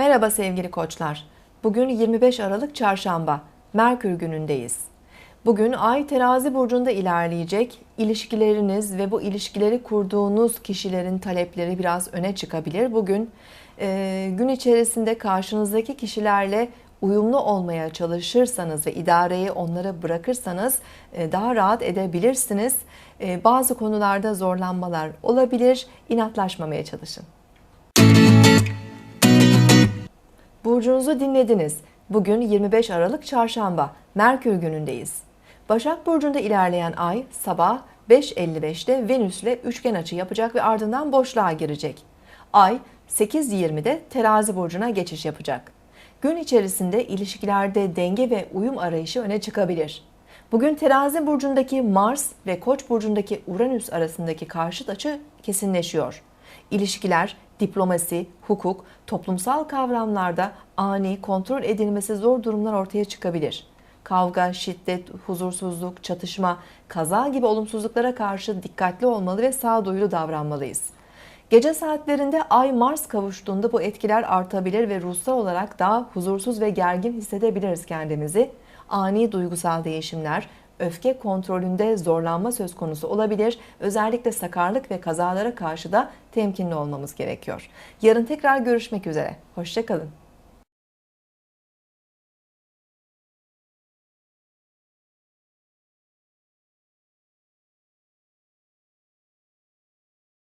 Merhaba sevgili koçlar. Bugün 25 Aralık Çarşamba. Merkür günündeyiz. Bugün Ay terazi burcunda ilerleyecek. İlişkileriniz ve bu ilişkileri kurduğunuz kişilerin talepleri biraz öne çıkabilir. Bugün e, gün içerisinde karşınızdaki kişilerle uyumlu olmaya çalışırsanız ve idareyi onlara bırakırsanız e, daha rahat edebilirsiniz. E, bazı konularda zorlanmalar olabilir. İnatlaşmamaya çalışın. Burcunuzu dinlediniz. Bugün 25 Aralık Çarşamba, Merkür günündeyiz. Başak Burcu'nda ilerleyen ay sabah 5.55'te Venüs'le üçgen açı yapacak ve ardından boşluğa girecek. Ay 8.20'de Terazi Burcu'na geçiş yapacak. Gün içerisinde ilişkilerde denge ve uyum arayışı öne çıkabilir. Bugün Terazi Burcu'ndaki Mars ve Koç Burcu'ndaki Uranüs arasındaki karşıt açı kesinleşiyor. İlişkiler, diplomasi, hukuk, toplumsal kavramlarda ani, kontrol edilmesi zor durumlar ortaya çıkabilir. Kavga, şiddet, huzursuzluk, çatışma, kaza gibi olumsuzluklara karşı dikkatli olmalı ve sağduyulu davranmalıyız. Gece saatlerinde Ay Mars kavuştuğunda bu etkiler artabilir ve ruhsal olarak daha huzursuz ve gergin hissedebiliriz kendimizi. Ani duygusal değişimler, öfke kontrolünde zorlanma söz konusu olabilir. Özellikle sakarlık ve kazalara karşı da temkinli olmamız gerekiyor. Yarın tekrar görüşmek üzere. Hoşçakalın.